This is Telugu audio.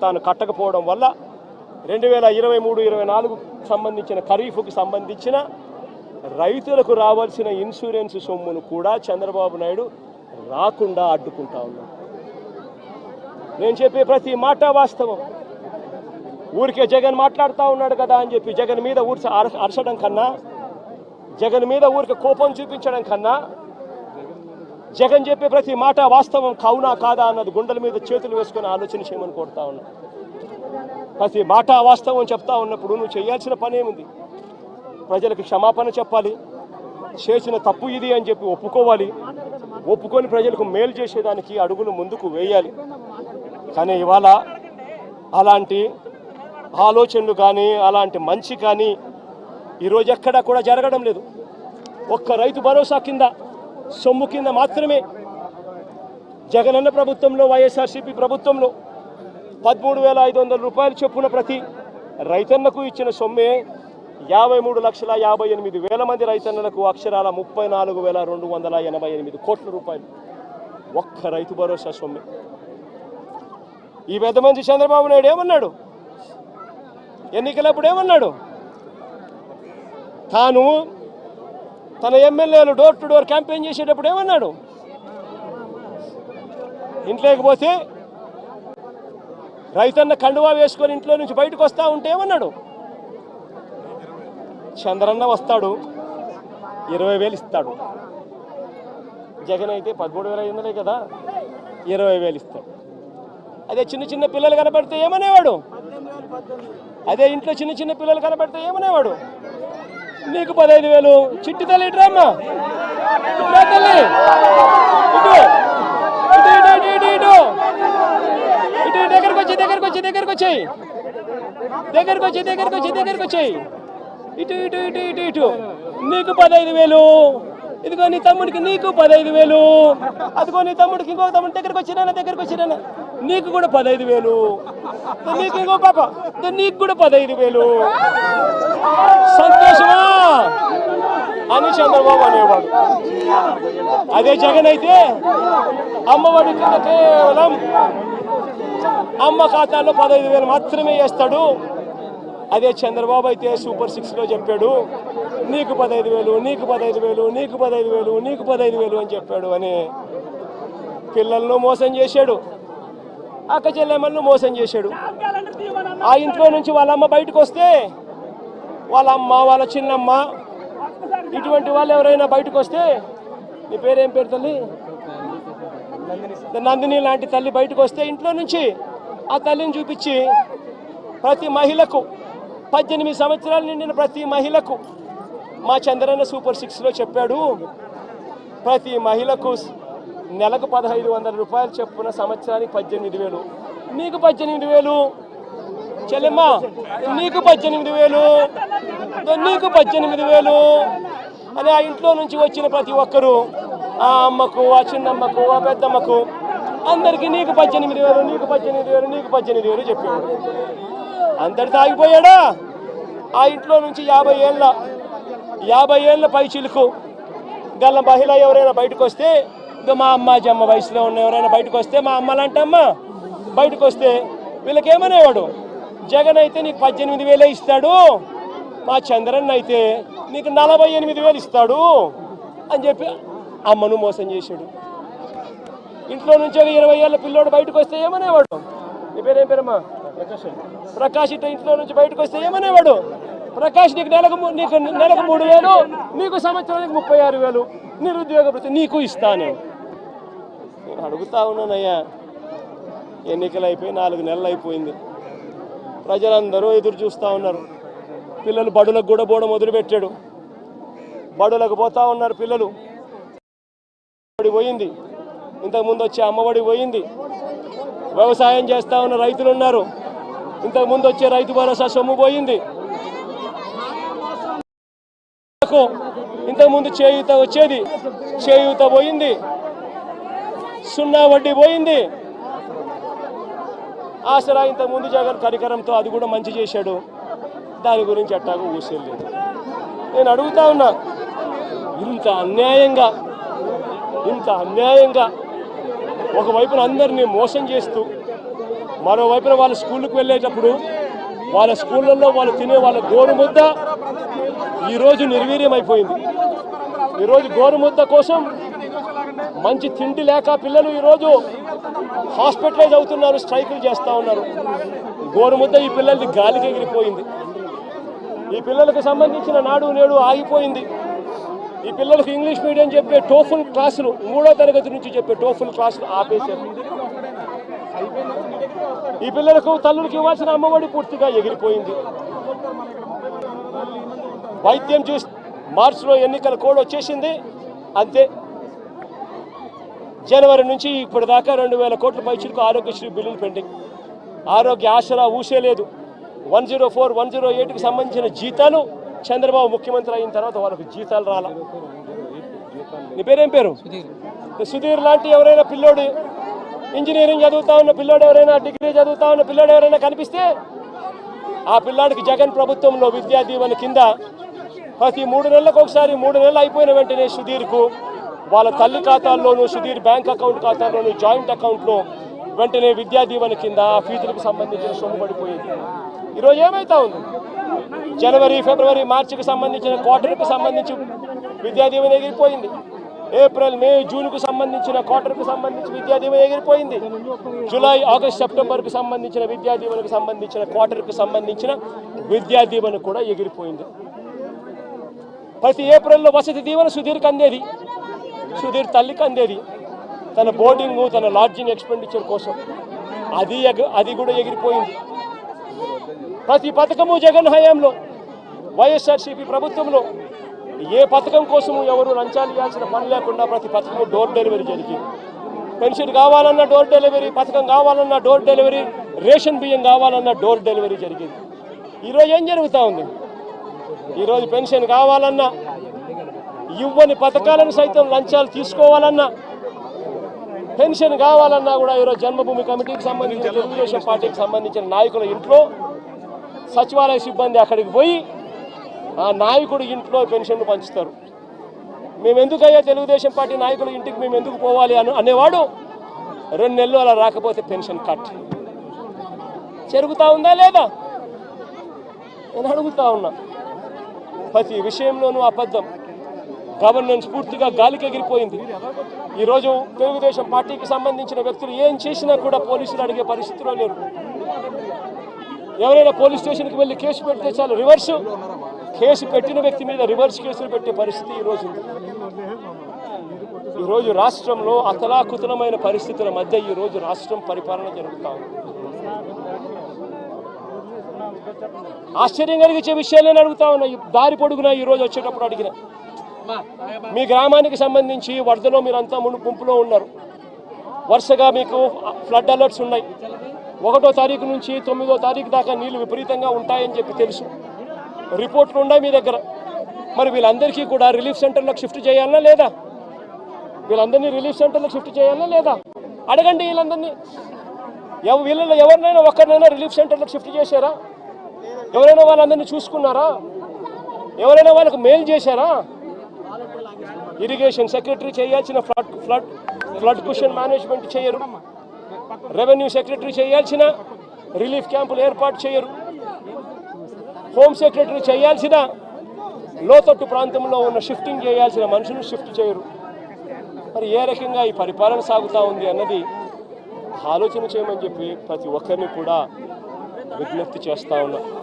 తాను కట్టకపోవడం వల్ల రెండు వేల ఇరవై మూడు ఇరవై నాలుగు సంబంధించిన ఖరీఫ్కి సంబంధించిన రైతులకు రావాల్సిన ఇన్సూరెన్స్ సొమ్మును కూడా చంద్రబాబు నాయుడు రాకుండా అడ్డుకుంటా ఉన్నాడు. నేను చెప్పే ప్రతి మాట వాస్తవం. ఊరికే జగన్ మాట్లాడుతూ ఉన్నాడు కదా అని చెప్పి జగన్ మీద ఊర్చ అర- అరచడం కన్నా జగన్ మీద ఊరికి కోపం చూపించడం కన్నా జగన్ చెప్పే ప్రతి మాట వాస్తవం కావునా కాదా అన్నది గుండెల మీద చేతులు వేసుకొని ఆలోచన చేయమని కోరుతా ఉన్నా. ప్రతి మాట వాస్తవం చెప్తా ఉన్నప్పుడు నువ్వు చేయాల్సిన పని ఏముంది? ప్రజలకు క్షమాపణ చెప్పాలి. చేసిన తప్పు ఇది అని చెప్పి ఒప్పుకోవాలి. ఒప్పుకొని ప్రజలకు మేలు చేసేదానికి అడుగులు ముందుకు వేయాలి. కానీ ఇవాళ అలాంటి ఆలోచనలు కానీ అలాంటి మంచి కానీ ఈరోజు ఎక్కడా కూడా జరగడం లేదు. ఒక్క రైతు భరోసా కింద సొమ్ము కింద మాత్రమే జగనన్న ప్రభుత్వంలో వైఎస్ఆర్సీపీ ప్రభుత్వంలో పదమూడు వేల ఐదు వందల రూపాయలు చొప్పున ప్రతి రైతన్నకు ఇచ్చిన సొమ్మే యాభై మూడు లక్షల యాభై ఎనిమిది వేల మంది రైతన్నలకు అక్షరాల ముప్పై నాలుగు వేల రెండు వందల ఎనభై ఎనిమిది కోట్ల రూపాయలు. ఒక్క రైతు భరోసా సొమ్మే. ఈ పెద్ద మంచి చంద్రబాబు నాయుడు ఏమన్నాడు? ఎన్నికలప్పుడు ఏమన్నాడు? తాను తన ఎమ్మెల్యేలు డోర్ టు డోర్ క్యాంపెయిన్ చేసేటప్పుడు ఏమన్నాడు? ఇంట్లోకి పోతే రైతన్న కండువా వేసుకొని ఇంట్లో నుంచి బయటకు వస్తా ఉంటే ఏమన్నాడు? చంద్రన్న వస్తాడు ఇరవై వేలు ఇస్తాడు. జగన్ అయితే పదమూడు వేల ఐదు కదా ఇరవై వేలు ఇస్తాడు. అదే చిన్న చిన్న పిల్లలు కనబడితే ఏమనేవాడు? అదే ఇంట్లో చిన్న చిన్న పిల్లలు కనబడితే ఏమనేవాడు? నీకు పదహైదు వేలు. చిట్టి తల్లి ఇటురామ్మా ఇటురా తల్లి. ఇటు. ఇటు ఇటు ఇటు ఇటు ఇటు. ఇటు దగ్గరకు వచ్చి దగ్గరకు వచ్చి దగ్గరకు వచ్చాయి. దగ్గరకు వచ్చి దగ్గరకు వచ్చి దగ్గరకు వచ్చాయి. ఇటు ఇటు ఇటు ఇటు ఇటు. నీకు పదహైదు వేలు. ఇదిగో నీ తమ్ముడికి నీకు పదహైదు వేలు. అదిగో నీ తమ్ముడికి ఇంకో తమ్ముడి దగ్గరకు వచ్చినా దగ్గరకు వచ్చినా నీకు కూడా పదహైదు వేలు. నీకు ఇంకో పాప. నీకు కూడా పదహైదు వేలు. సంతోషమా? అని చంద్రబాబు అనేవాడు. అదే జగన్ అయితే అమ్మఒడి కింద కేవలం అమ్మ ఖాతాలో పదహైదు వేలు మాత్రమే వేస్తాడు. అదే చంద్రబాబు అయితే సూపర్ సిక్స్లో చెప్పాడు. నీకు పదహైదు వేలు నీకు పదహైదు వేలు నీకు పదహైదు వేలు నీకు పదహైదు వేలు అని చెప్పాడు అని పిల్లలను మోసం చేశాడు. అక్క చెల్లెమ్మలను మోసం చేశాడు. ఆ ఇంట్లో నుంచి వాళ్ళ అమ్మ బయటకు వస్తే వాళ్ళ అమ్మ వాళ్ళ చిన్నమ్మ ఇటువంటి వాళ్ళు ఎవరైనా బయటకు వస్తే నీ పేరేం పేరు తల్లి? నందిని లాంటి తల్లి బయటకు వస్తే ఇంట్లో నుంచి ఆ తల్లిని చూపించి ప్రతి మహిళకు పద్దెనిమిది సంవత్సరాలు నిండిన ప్రతి మహిళకు మా చంద్రన్న సూపర్ సిక్స్లో చెప్పాడు ప్రతి మహిళకు నెలకు పదహైదు వందల రూపాయలు చెప్పున సంవత్సరానికి పద్దెనిమిది వేలు. నీకు పద్దెనిమిది వేలు? చెల్లెమ్మ నీకు పద్దెనిమిది వేలు? నీకు పద్దెనిమిది వేలు? అని ఆ ఇంట్లో నుంచి వచ్చిన ప్రతి ఒక్కరూ ఆ అమ్మకు ఆ చిన్నమ్మకు ఆ పెద్దమ్మకు అందరికీ నీకు పద్దెనిమిది వేలు నీకు పద్దెనిమిది వేలు నీకు పద్దెనిమిది వేలు చెప్పాడు. అందరు తాగిపోయాడా? ఆ ఇంట్లో నుంచి యాభై ఏళ్ళ యాభై ఏళ్ళ పై చిలుకు గల్ల మహిళ ఎవరైనా బయటకు వస్తే ఇంకా మా అమ్మ జమ్మ వయసులో ఉన్న ఎవరైనా బయటకు వస్తే మా అమ్మ లాంటి అమ్మ బయటకు వస్తే వీళ్ళకి ఏమనేవాడు జగన్ అయితే నీకు పద్దెనిమిది వేలే ఇస్తాడు మా చంద్రన్ అయితే నీకు నలభై ఎనిమిది వేలు ఇస్తాడు అని చెప్పి అమ్మను మోసం చేశాడు. ఇంట్లో నుంచి ఒక ఇరవై ఏళ్ళ పిల్లోడు బయటకు వస్తే ఏమనేవాడు? నీ పేరేం పేరమ్మా? ప్రకాష్. ఇట్లా ఇంట్లో నుంచి బయటకు వస్తే ఏమనేవాడు? ప్రకాష్ నీకు నెలకు నీకు నెలకు మూడు వేలు నీకు సంవత్సరానికి ముప్పై ఆరు వేలు. నిరుద్యోగ ప్రతి నీకు ఇస్తాను. నేను అడుగుతా ఉన్నానయ్యా. ఎన్నికలు అయిపోయి నాలుగు నెలలు అయిపోయింది. ప్రజలందరూ ఎదురు చూస్తూ ఉన్నారు. పిల్లలు బడులకు కూడా పోవడం మొదలుపెట్టాడు. బడులకు పోతా ఉన్నారు పిల్లలు. పోయింది. ఇంతకుముందు వచ్చే అమ్మఒడి పోయింది. వ్యవసాయం చేస్తూ ఉన్న రైతులు ఉన్నారు. ఇంతకుముందు వచ్చే రైతు భరోసా సొమ్ము పోయింది. ఇంతకుముందు చేయూత వచ్చేది చేయూత పోయింది సున్నా వడ్డీ పోయింది. ఆసరా ఇంతకుముందు జగన్ కరికరంతో అది కూడా మంచి చేశాడు. దాని గురించి అట్టాగా ఊసేయలేదు నేను అడుగుతా ఉన్నా ఇంత అన్యాయంగా ఇంత అన్యాయంగా ఒకవైపున అందరినీ మోసం చేస్తూ మరోవైపున వాళ్ళ స్కూళ్ళకు వెళ్ళేటప్పుడు వాళ్ళ స్కూళ్ళల్లో వాళ్ళు తినే వాళ్ళ గోరుముద్ద ఈరోజు నిర్వీర్యం అయిపోయింది ఈరోజు గోరుముద్ద కోసం మంచి తిండి లేక పిల్లలు ఈరోజు హాస్పిటలైజ్ అవుతున్నారు స్ట్రైకులు చేస్తూ ఉన్నారు. గోరుముద్ద ఈ పిల్లలది గాలికి ఎగిరిపోయింది. ఈ పిల్లలకు సంబంధించిన నాడు నేడు ఆగిపోయింది. ఈ పిల్లలకు ఇంగ్లీష్ మీడియం చెప్పే టోఫుల్ క్లాసులు మూడో తరగతి నుంచి చెప్పే టోఫుల్ క్లాసులు ఆపేశారు. ఈ పిల్లలకు తల్లులకు ఇవ్వాల్సిన అమ్మఒడి పూర్తిగా ఎగిరిపోయింది. వైద్యం చూసి మార్చిలో ఎన్నికల కోడ్ వచ్చేసింది. అంతే. జనవరి నుంచి ఇప్పటిదాకా రెండు వేల కోట్ల పైచులకు ఆరోగ్యశ్రీ బిల్లులు పెండింగ్. ఆరోగ్య ఆసరా ఊసే లేదు. One zero four one zero ఎయిట్కి సంబంధించిన జీతాలు చంద్రబాబు ముఖ్యమంత్రి అయిన తర్వాత వాళ్ళకు జీతాలు రాల. నీ పేరేం పేరు? సుధీర్. లాంటి ఎవరైనా పిల్లోడు ఇంజనీరింగ్ చదువుతా ఉన్న పిల్లోడు ఎవరైనా డిగ్రీ చదువుతా ఉన్న పిల్లోడు ఎవరైనా కనిపిస్తే ఆ పిల్లాడికి జగన్ ప్రభుత్వంలో విద్యా దీవెన కింద ప్రతి మూడు నెలలకు ఒకసారి మూడు నెలలు అయిపోయిన వెంటనే సుధీర్కు వాళ్ళ తల్లి ఖాతాల్లోనూ సుధీర్ బ్యాంక్ అకౌంట్ ఖాతాల్లోనూ జాయింట్ అకౌంట్లో వెంటనే విద్యా దీవెన కింద ఆ ఫీజులకు సంబంధించిన సొమ్ము పడిపోయేది. ఈరోజు ఏమైతా ఉంది? జనవరి ఫిబ్రవరి మార్చికి సంబంధించిన క్వార్టర్కి సంబంధించి విద్యా దీవెన ఎగిరిపోయింది. ఏప్రిల్ మే జూన్కు సంబంధించిన క్వార్టర్కి సంబంధించి విద్యా దీవెన ఎగిరిపోయింది. జూలై ఆగస్ట్ సెప్టెంబర్కి సంబంధించిన విద్యా దీవెనకు సంబంధించిన క్వార్టర్కి సంబంధించిన విద్యా దీవెన కూడా ఎగిరిపోయింది. ప్రతి ఏప్రిల్లో వసతి దీవెన సుధీర్కి అందేది. సుధీర్ తల్లికి అందేది. తన బోర్డింగ్ తన లాడ్జింగ్ ఎక్స్పెండిచర్ కోసం. అది అది కూడా ఎగిరిపోయింది. ప్రతి పథకము జగన్ హయాంలో వైఎస్ఆర్సీపీ ప్రభుత్వంలో ఏ పథకం కోసము ఎవరు లంచాలు ఇవ్వాల్సిన పని లేకుండా ప్రతి పథకము డోర్ డెలివరీ జరిగింది. పెన్షన్ కావాలన్నా డోర్ డెలివరీ పథకం కావాలన్నా డోర్ డెలివరీ రేషన్ బియ్యం కావాలన్నా డోర్ డెలివరీ జరిగింది. ఈరోజు ఏం జరుగుతూ ఉంది? ఈరోజు పెన్షన్ కావాలన్నా ఇవ్వని పథకాలను సైతం లంచాలు తీసుకోవాలన్నా పెన్షన్ కావాలన్నా కూడా ఈరోజు జన్మభూమి కమిటీకి సంబంధించిన తెలుగుదేశం పార్టీకి సంబంధించిన నాయకుల ఇంట్లో సచివాలయ సిబ్బంది అక్కడికి పోయి ఆ నాయకుడి ఇంట్లో పెన్షన్లు పంచుతారు. మేము ఎందుకయ్యా తెలుగుదేశం పార్టీ నాయకుల ఇంటికి మేము ఎందుకు పోవాలి అని అనేవాడు రెండు నెలలు అలా రాకపోతే పెన్షన్ కట్. జరుగుతూ ఉందా లేదా? నేను అడుగుతా ఉన్నా. ప్రతి విషయంలోనూ అబద్ధం. గవర్నెన్స్ పూర్తిగా గాలికి ఎగిరిపోయింది. ఈరోజు తెలుగుదేశం పార్టీకి సంబంధించిన వ్యక్తులు ఏం చేసినా కూడా పోలీసులు అడిగే పరిస్థితిలో లేరు. ఎవరైనా పోలీస్ స్టేషన్కి వెళ్ళి కేసు పెడితే చాలు రివర్స్. కేసు పెట్టిన వ్యక్తి మీద రివర్స్ కేసులు పెట్టే పరిస్థితి ఈరోజు ఉంది. ఈరోజు రాష్ట్రంలో అతలాకుతలమైన పరిస్థితుల మధ్య ఈరోజు రాష్ట్రం పరిపాలన జరుగుతూ ఉంది. ఆశ్చర్యం కలిగించే విషయాలు నేను అడుగుతా ఉన్నా. దారి పొడుగునా ఈరోజు వచ్చేటప్పుడు అడిగిన. మీ గ్రామానికి సంబంధించి వరదలో మీరంతా మును గుంపులో ఉన్నారు. వరుసగా మీకు ఫ్లడ్ అలర్ట్స్ ఉన్నాయి. ఒకటో తారీఖు నుంచి తొమ్మిదో తారీఖు దాకా నీళ్ళు విపరీతంగా ఉంటాయని చెప్పి తెలుసు. రిపోర్ట్లు ఉన్నాయి మీ దగ్గర. మరి వీళ్ళందరికీ కూడా రిలీఫ్ సెంటర్లకు షిఫ్ట్ చేయాలా లేదా? వీళ్ళందరినీ రిలీఫ్ సెంటర్లకు షిఫ్ట్ చేయాలా లేదా? అడగండి వీళ్ళందరినీ. వీళ్ళలో ఎవరినైనా ఒక్కరినైనా రిలీఫ్ సెంటర్లకు షిఫ్ట్ చేశారా? ఎవరైనా వాళ్ళందరినీ చూసుకున్నారా? ఎవరైనా వాళ్ళకు మెయిల్ చేశారా? ఇరిగేషన్ సెక్రటరీ చేయాల్సిన flood flood flood question management చేయరు. రెవెన్యూ సెక్రటరీ చేయాల్సిన రిలీఫ్ క్యాంపులు ఏర్పాటు చేయరు. హోమ్ సెక్రటరీ చేయాల్సిన లోతట్టు ప్రాంతంలో ఉన్న షిఫ్టింగ్ చేయాల్సిన మనుషులు షిఫ్ట్ చేయరు. మరి ఏ రకంగా ఈ పరిపాలన సాగుతూ ఉంది అన్నది ఆలోచన చేయమని చెప్పి ప్రతి ఒక్కరిని కూడా విజ్ఞప్తి చేస్తూ ఉన్నా.